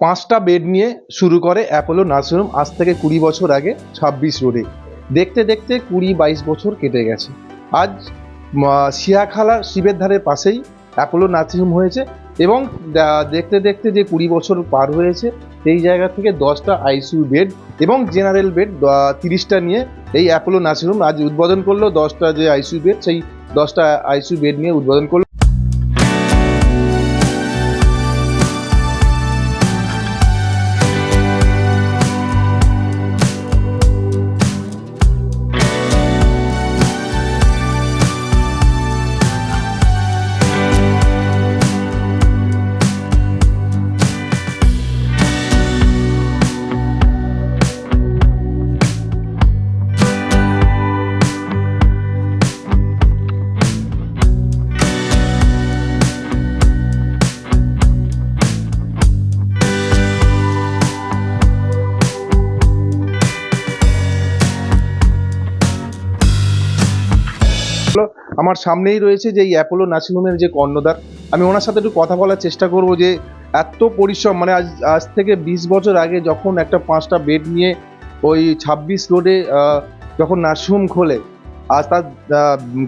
পাঁচটা বেড নিয়ে শুরু করে অ্যাপোলো নার্সিংহোম আজ থেকে কুড়ি বছর আগে ছাব্বিশ রোডে। দেখতে দেখতে কুড়ি বাইশ বছর কেটে গেছে। আজ শিয়াখালা শিবের ধারের পাশেই অ্যাপোলো নার্সিংহোম হয়েছে এবং দেখতে দেখতে যে কুড়ি বছর পার হয়েছে এই জায়গা থেকে দশটা আইসিইউ বেড এবং জেনারেল বেড তিরিশটা নিয়ে এই অ্যাপোলো নার্সিংহোম আজ উদ্বোধন করল। দশটা যে আইসিইউ বেড সেই দশটা আইসিইউ বেড নিয়ে উদ্বোধন করল। আমার সামনেই রয়েছে যে এই অ্যাপোলো নার্সিংহোমের যে কর্ণধার। আমি ওনার সাথে একটু কথা বলার চেষ্টা করব যে এত পরিশ্রম মানে আজ আজ থেকে বিশ বছর আগে যখন একটা পাঁচটা বেড নিয়ে ওই ছাব্বিশ রোডে যখন নার্সিংহোম খোলে, আজ তার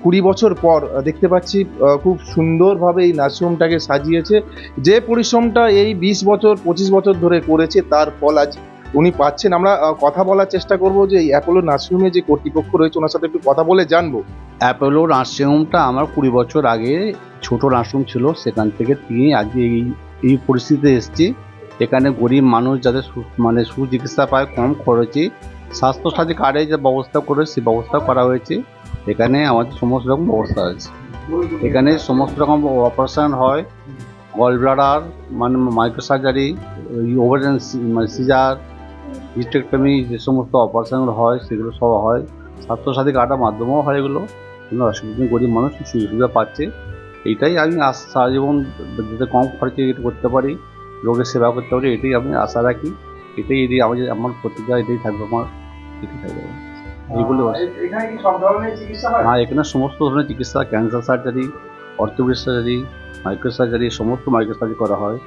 কুড়ি বছর পর দেখতে পাচ্ছি খুব সুন্দরভাবে এই নার্সিংহোমটাকে সাজিয়েছে। যে পরিশ্রমটা এই বিশ বছর, পঁচিশ বছর ধরে করেছে, তার ফল আজ উনি পাচ্ছেন। আমরা কথা বলার চেষ্টা করব যে অ্যাপোলো নার্সিংহোমে যে কর্তৃপক্ষ রয়েছে, ওনার সাথে একটু কথা বলে জানব। অ্যাপোলো নার্সিংহোমটা আমার কুড়ি বছর আগে ছোট নার্সিংহোম ছিল। সেখান থেকে তিনি আজকে এই এই পরিস্থিতিতে এসেছি। এখানে গরিব মানুষ যাদের মানে সুচিকিৎসা পায়, কম খরচে স্বাস্থ্যসাথী কার্ডে যে ব্যবস্থা করে, সে ব্যবস্থা করা হয়েছে। এখানে আমাদের সমস্ত রকম ব্যবস্থা আছে। এখানে সমস্ত রকম অপারেশন হয়। গল ব্লাডার মানে micro surgery ovarian caesar hysterectomy যে সমস্ত অপারেশনগুলো হয় সেগুলো সব হয়। স্বাস্থ্যসাথী কার্ডের মাধ্যমেও হয় এগুলো। কোনো অসুবিধা গরিব মানুষ সুযোগ সুবিধা পাচ্ছে। এইটাই আমি সারা জীবন যাতে কম খরচে এটা করতে পারি রোগের সেবা করতে পারি এটাই আমি আশা রাখি। এটাই এটাই আমাদের আমার প্রতিজ্ঞা এটাই থাকবে আমার এটাই থাকবে। এইগুলো হয়? হ্যাঁ এখানে সমস্ত ধরনের চিকিৎসা cancer surgery orthopaedic surgery micro surgery সমস্ত মাইক্রো সার্জারি করা হয়।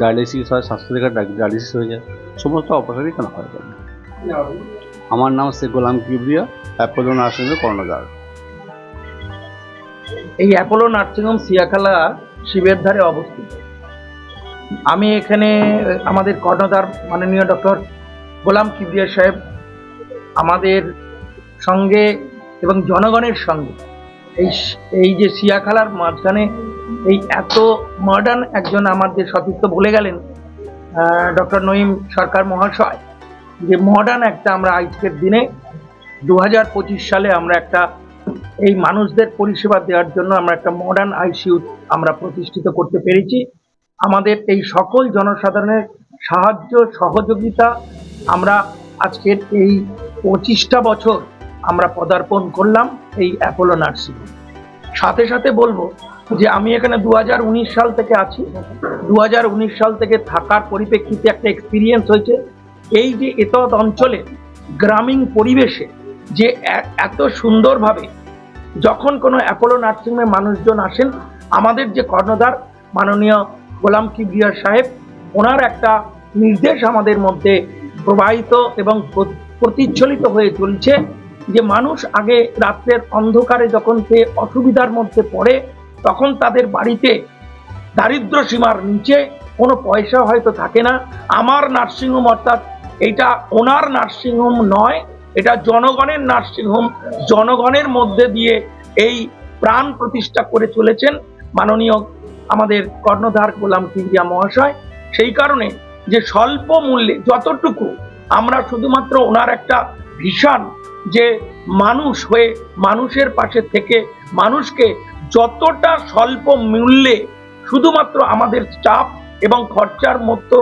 ডায়ালিসিস হয় স্বাস্থ্য থেকে ডায়ালিসিস হয়ে যায়। সমস্ত অপারেশনই এখানে হয়? আমার নাম শেখ গোলাম কিবরিয়া অ্যাপোলো নার্সিংয়ের কর্ণধার। এই অ্যাপোলো নার্সিংহোম সিয়াখালা শিবের ধারে অবস্থিত। আমি এখানে আমাদের কর্ণধার মাননীয় ডক্টর গোলাম কিবরিয়া সাহেব আমাদের সঙ্গে এবং জনগণের সঙ্গে এই এই যে সিয়াখালার মাঝখানে এই এত মডার্ন একজন আমাদের সতীর্থ ভুলে গেলেন ডক্টর নঈম সরকার মহাশয়, যে মডার্ন একটা আমরা আজকের দিনে দু হাজার পঁচিশ সালে আমরা একটা এই মানুষদের পরিষেবা দেওয়ার জন্য আমরা একটা মডার্ন আইসিইউ আমরা প্রতিষ্ঠিত করতে পেরেছি। আমাদের এই সকল জনসাধারণের সাহায্য, সহযোগিতা আমরা আজকের এই পঁচিশটা বছর আমরা পদার্পণ করলাম এই অ্যাপোলো নার্সিং সাথে সাথে বলব যে আমি এখানে দু হাজার উনিশ সাল থেকে আছি। দু হাজার উনিশ সাল থেকে থাকার পরিপ্রেক্ষিতে একটা এক্সপিরিয়েন্স হয়েছে। এই যে এতদ অঞ্চলে গ্রামীণ পরিবেশে যে এত সুন্দরভাবে যখন কোনো অ্যাপোলো নার্সিংহোমে মানুষজন আসেন, আমাদের যে কর্ণধার মাননীয় গোলাম কিবরিয়া সাহেব, ওনার একটা নির্দেশ আমাদের মধ্যে প্রবাহিত এবং প্র- প্রতিচ্ছলিত হয়ে চলছে যে মানুষ আগে রাত্রের অন্ধকারে যখন সে অসুবিধার মধ্যে পড়ে তখন তাদের বাড়িতে দারিদ্র সীমার নিচে কোনো পয়সা হয়তো থাকে না। আমার নার্সিংহোম অর্থাৎ এটা ওনার নার্সিংহোম নয়, এটা জনগণের নার্সিংহোম, জনগণের মধ্যে দিয়ে এই প্রাণ প্রতিষ্ঠা করে চলেছেন মাননীয় আমাদের কর্ণধার গোলাম কিবরিয়া মহাশয়। সেই কারণে যে স্বল্প মূল্যে যতটুকু আমরা শুধুমাত্র ওনার একটা ভীষণ যে মানুষ হয়ে মানুষের পাশে থেকে মানুষকে যতটা স্বল্প মূল্যে শুধুমাত্র আমাদের চাপ এবং খরচার মতো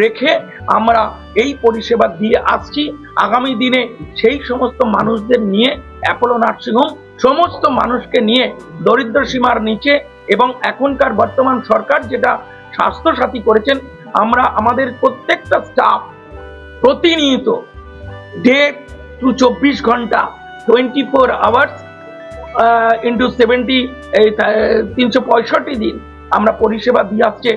রেখে আমরা এই পরিষেবা দিয়ে আসছি, আগামী দিনে সেই সমস্ত মানুষদের নিয়ে অ্যাপোলো নার্সিংহোম সমস্ত মানুষকে নিয়ে দরিদ্র সীমার নিচে এবং এখনকার বর্তমান সরকার যেটা স্বাস্থ্যসাথী করেছেন, আমরা আমাদের প্রত্যেকটা স্টাফ প্রতিনিয়ত ডেট টু চব্বিশ ঘণ্টা twenty four hours into seventy এই তিনশো পঁয়ষট্টি দিন আমরা পরিষেবা দিয়ে আসছে।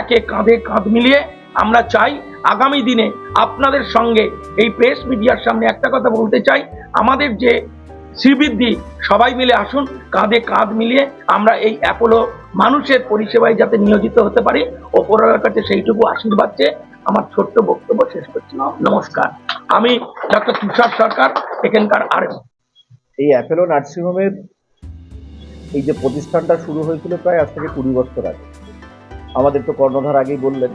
একে কাঁধে কাঁধ মিলিয়ে আমরা চাই আগামী দিনে আপনাদের সঙ্গে এই প্রেস মিডিয়ার সামনে একটা কথা বলতে চাই। আমাদের যে শ্রীবৃদ্ধি, সবাই মিলে আসুন, কাঁধে কাঁধ মিলিয়ে আমরা এই অ্যাপোলো মানুষের পরিষেবায় যাতে নিয়োজিত হতে পারি, ওপরওয়ালার কাছে সেইটুকু আশীর্বাদ চেয়ে আমার ছোট্ট বক্তব্য শেষ করছি। নমস্কার। আমি ডক্টর তুষার সরকার, এখানকার আরেক এই অ্যাপেলো নার্সিংহোমের এই যে প্রতিষ্ঠানটা শুরু হয়েছিল প্রায় আজ থেকে কুড়ি বছর আগে। আমাদের তো কর্ণধার আগেই বললেন,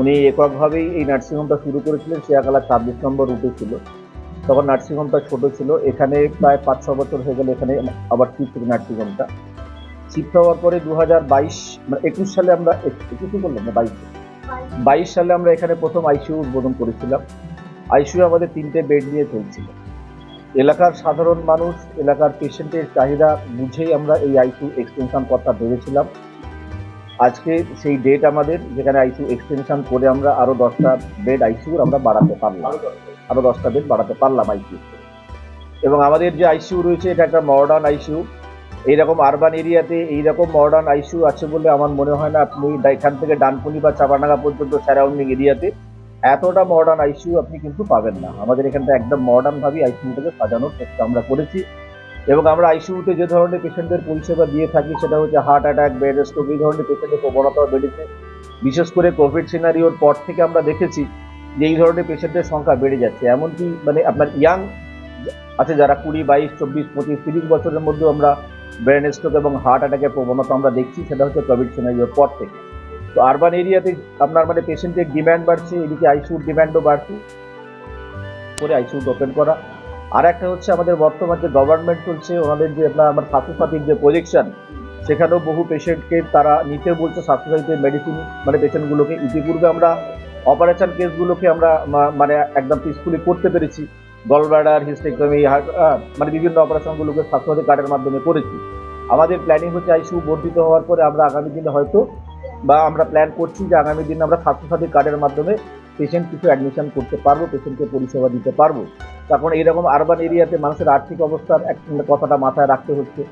উনি এককভাবেই এই নার্সিংহোমটা শুরু করেছিলেন শিয়াকালা ছাব্বিশ নম্বর রুটে ছিল। তখন নার্সিংহোমটা ছোট ছিল, এখানে প্রায় পাঁচ, ছ বছর হয়ে গেল এখানে আবার শিফট নার্সিংহোমটা। শিফট হওয়ার পরে দু হাজার বাইশ মানে একুশ সালে আমরা, একুশে বললাম না, বাইশ। বাইশ সালে আমরা এখানে প্রথম আইসিউ উদ্বোধন করেছিলাম। আইসিইউ আমাদের তিনটে বেড নিয়ে চলছিল। এলাকার সাধারণ মানুষ, এলাকার পেশেন্টের চাহিদা বুঝেই আমরা এই আইসিইউ এক্সটেনশন কথা ভেবেছিলাম আজকে সেই ডেট আমাদের, যেখানে আইসিইউ এক্সটেনশন করে আমরা আরও দশটা বেড আইসিইউর আমরা বাড়াতে পারলাম। আরও দশটা বেড বাড়াতে পারলাম আইসিইউ এবং আমাদের যে আইসিইউ রয়েছে, এটা একটা মডার্ন আইসিইউ এইরকম আরবান এরিয়াতে এইরকম মডার্ন আইসিউ আছে বলে আমার মনে হয় না আপনি এখান থেকে ডানকুনি বা চাপাডাঙ্গা পর্যন্ত সারাউন্ডিং এরিয়াতে এতটা মডার্ন আইসিউ আপনি কিন্তু পাবেন না। আমাদের এখানটা একদম মডার্ন ভাবে আইসিইউটাকে সাজানোর চেষ্টা আমরা করেছি। এবং আমরা আইসিউতে যে ধরনের পেশেন্টদের পরিষেবা দিয়ে থাকি, সেটা হচ্ছে হার্ট অ্যাটাক ব্রেন স্ট্রোক এই ধরনের পেশেন্টের প্রবণতাও বেড়েছে। বিশেষ করে কোভিড সিনারিওর পর থেকে আমরা দেখেছি যে এই ধরনের পেশেন্টের সংখ্যা বেড়ে যাচ্ছে। এমনকি মানে আপনার ইয়াং আছে যারা কুড়ি, বাইশ, চব্বিশ, পঁচিশ, তিরিশ বছরের মধ্যে আমরা ব্রেন স্ট্রোক এবং হার্ট অ্যাটাকের প্রবণতা আমরা দেখছি, সেটা হচ্ছে কোভিড সিনারিওর পর থেকে। তো আরবান এরিয়াতে আপনার মানে পেশেন্টের ডিম্যান্ড বাড়ছে, এদিকে আইসিউর ডিম্যান্ডও বাড়ছে। করে আইসিউ ওপেন করা। আর একটা হচ্ছে আমাদের বর্তমান যে গভর্নমেন্ট চলছে, ওনাদের যে আপনার আমার স্বাস্থ্যসাথীর যে প্রজেকশন সেখানেও বহু পেশেন্টকে তারা নিতে বলছে স্বাস্থ্যসাথীদের মেডিসিন মানে পেশেন্টগুলোকে ইতিপূর্বে আমরা অপারেশন কেসগুলোকে আমরা মানে একদম পিসফুলি করতে পেরেছি। গলব্লাডার হিস্টেক্টমি মানে বিভিন্ন অপারেশনগুলোকে স্বাস্থ্যসাথী কার্ডের মাধ্যমে করেছি। আমাদের প্ল্যানিং হচ্ছে আইসিউ বর্ধিত হওয়ার পরে আমরা আগামী দিনে হয়তো বা আমরা প্ল্যান করছি যে আগামী দিনে আমরা স্বাস্থ্যসাথী কার্ডের মাধ্যমে পেশেন্ট কিছু অ্যাডমিশন করতে পারব পেশেন্টকে পরিষেবা দিতে পারব। তখন এইরকম আরবান এরিয়াতে মানুষের আর্থিক অবস্থার এক কথাটা মাথায় রাখতে হচ্ছে।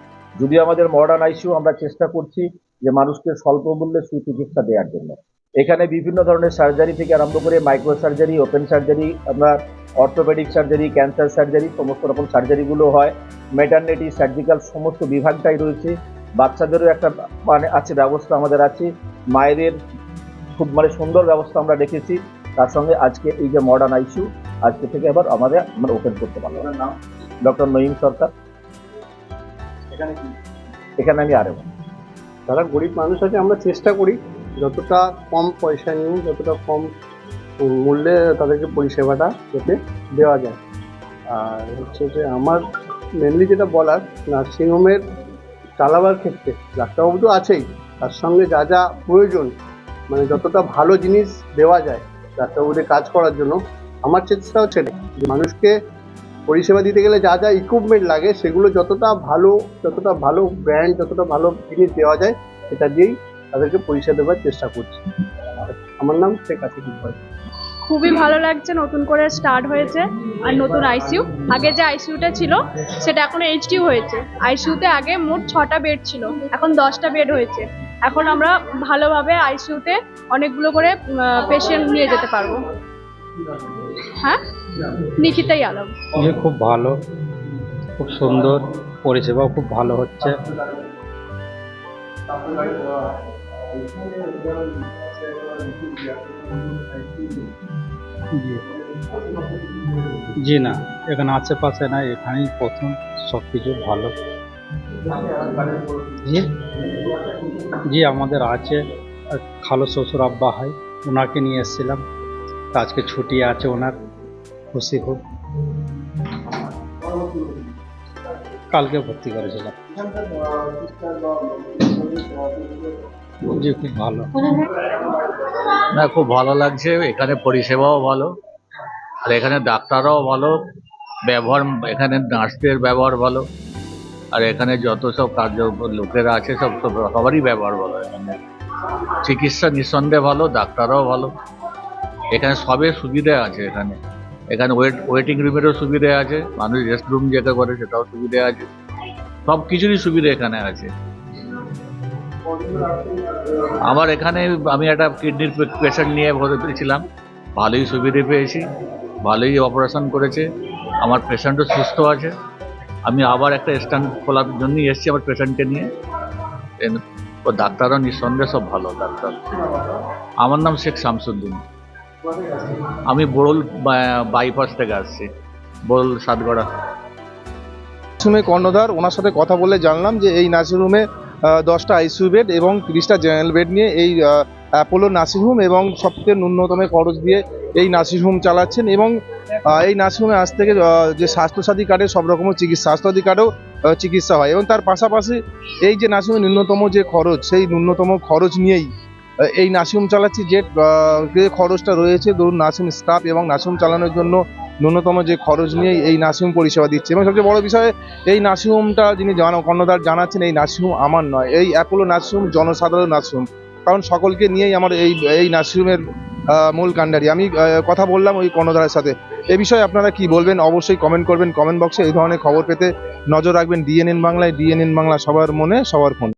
যদিও আমাদের মডার্ন আইসিউ আমরা চেষ্টা করছি যে মানুষকে স্বল্প মূল্যে সুচিকিৎসা দেওয়ার জন্য। এখানে বিভিন্ন ধরনের সার্জারি থেকে আরম্ভ করে মাইক্রো সার্জারি ওপেন সার্জারি আপনার অর্থোপেডিক সার্জারি ক্যান্সার সার্জারি সমস্ত রকম সার্জারিগুলো হয়। মেটার্নিটি সার্জিক্যাল সমস্ত বিভাগটাই রয়েছে। বাচ্চাদেরও একটা মানে আছে ব্যবস্থা আমাদের আছে। মায়েদের খুব মানে সুন্দর ব্যবস্থা আমরা রেখেছি তার সঙ্গে আজকে এই যে মডার্ন আইসিউ আজকে থেকে আবার আমাদের আমরা ওপেন করতে পারলাম ডক্টর নঈম সরকার। এখানে আমি আরে যারা গরিব মানুষ আছে আমরা চেষ্টা করি যতটা কম পয়সা নিয়ে যতটা কম মূল্যে তাদেরকে পরিষেবাটা যাতে দেওয়া যায়। আর হচ্ছে যে আমার মেনলি যেটা বলার নার্সিংহোমের চালাবার ক্ষেত্রে ডাক্তারবাবু তো আছেই, তার সঙ্গে যা যা প্রয়োজন মানে যতটা ভালো জিনিস দেওয়া যায় ডাক্তারবাবুদের কাজ করার জন্য, আমার চেষ্টা হচ্ছে যে মানুষকে পরিষেবা দিতে গেলে যা যা ইকুইপমেন্ট লাগে, সেগুলো যতটা ভালো যতটা ভালো ব্র্যান্ড যতটা ভালো জিনিস দেওয়া যায়, সেটা দিয়েই তাদেরকে পরিষেবা দেওয়ার চেষ্টা করছি। আমার নাম শেখ আসিফ ইকবাল খুবই ভালো লাগছে, নতুন করে স্টার্ট হয়েছে। আর নতুন আইসিইউ আগে যে আইসিইউটা ছিল, সেটা এখন এইচডিউ হয়েছে। আইসিইউতে আগে মোট ছটা বেড ছিল, এখন দশটা বেড হয়েছে। এখন আমরা ভালোভাবে আইসিইউতে অনেকগুলো করে পেশেন্ট নিয়ে যেতে পারব। হ্যাঁ? নিখিতাই আলম খুব ভালো, খুব সুন্দর, পরিষেবাও খুব ভালো হচ্ছে। জি না, এখানে আশেপাশে না, এখানেই প্রথম সব কিছু ভালো। জি? জি, আমাদের আছে খালো শ্বশুর আব্বা হয় ওনাকে নিয়ে এসেছিলাম। আজকে ছুটি আছে ওনার, খুশি খুব কালকে ভর্তি করেছিলাম। খুব ভালো। না, খুব ভালো লাগছে, এখানে পরিষেবাও ভালো। আর এখানে ডাক্তাররাও ভালো, ব্যবহার, এখানে নার্সদের ব্যবহার ভালো। আর এখানে যত সব কার্য লোকেরা আছে, সব সব সবারই ব্যবহার ভালো এখানে। চিকিৎসা নিঃসন্দেহে ভালো, ডাক্তাররাও ভালো। এখানে সবের সুবিধা আছে এখানে। এখানে ওয়েট, ওয়েটিং রুমেরও সুবিধা আছে, মানুষ রেস্ট রুম যেটা করে সেটাও সুবিধা আছে। সব কিছুরই সুবিধা এখানে আছে। আমার এখানে আমি একটা কিডনির পেশেন্ট নিয়ে ভর্তি ছিলাম ভালোই সুবিধে পেয়েছি, ভালোই অপারেশন করেছে। আমার পেশেন্টও সুস্থ আছে। আমি আবার একটা স্ট্যান্ড খোলার জন্যই এসেছি আমার পেশেন্টকে নিয়ে। ও ডাক্তারও নিঃসন্দেহে সব ভালো ডাক্তার। আমার নাম শেখ শামসুদ্দিন। আমি বড়ল বাইপাস থেকে আসছি। বড়ল সাতগড়া। কর্ণধার, ওনার সাথে কথা বলে জানলাম যে এই নার্সিংহোমে দশটা আইসিউ বেড এবং তিরিশটা জেনারেল বেড নিয়ে এই অ্যাপোলো নার্সিংহোম এবং সবথেকে ন্যূনতম খরচ দিয়ে এই নার্সিংহোম চালাচ্ছেন এবং এই নার্সিংহোমে আজ থেকে যে স্বাস্থ্যসাথী কার্ডে সব রকমের চিকিৎসা, স্বাস্থ্যসাথী কার্ডেও চিকিৎসা হয় এবং তার পাশাপাশি এই যে নার্সিংহোমে ন্যূনতম যে খরচ, সেই ন্যূনতম খরচ নিয়েই এই নার্সিংহোম চালাচ্ছি যে যে খরচটা রয়েছে, ধরুন নার্সিং স্টাফ এবং নার্সিংহোম চালানোর জন্য ন্যূনতম যে খরচ নিয়েই এই নার্সিংহোম পরিষেবা দিচ্ছে। এবং সবচেয়ে বড় বিষয়, এই নার্সিংহোমটা যিনি জানা, কর্ণধার জানাচ্ছেন, এই নার্সিংহোম আমার নয়। এই অ্যাপোলো নার্সিংহোম জনসাধারণ নার্সিংহোম কারণ সকলকে নিয়েই আমার এই এই নার্সিংহোমের মূল কাণ্ডারি। আমি কথা বললাম ওই কর্ণধারের সাথে। এ বিষয়ে আপনারা কি বলবেন? অবশ্যই কমেন্ট করবেন। কমেন্ট বক্সে এই ধরনের খবর পেতে নজর রাখবেন। ডিএনএন বাংলায় ডিএনএন বাংলা সবার মনে, সবার ফোন।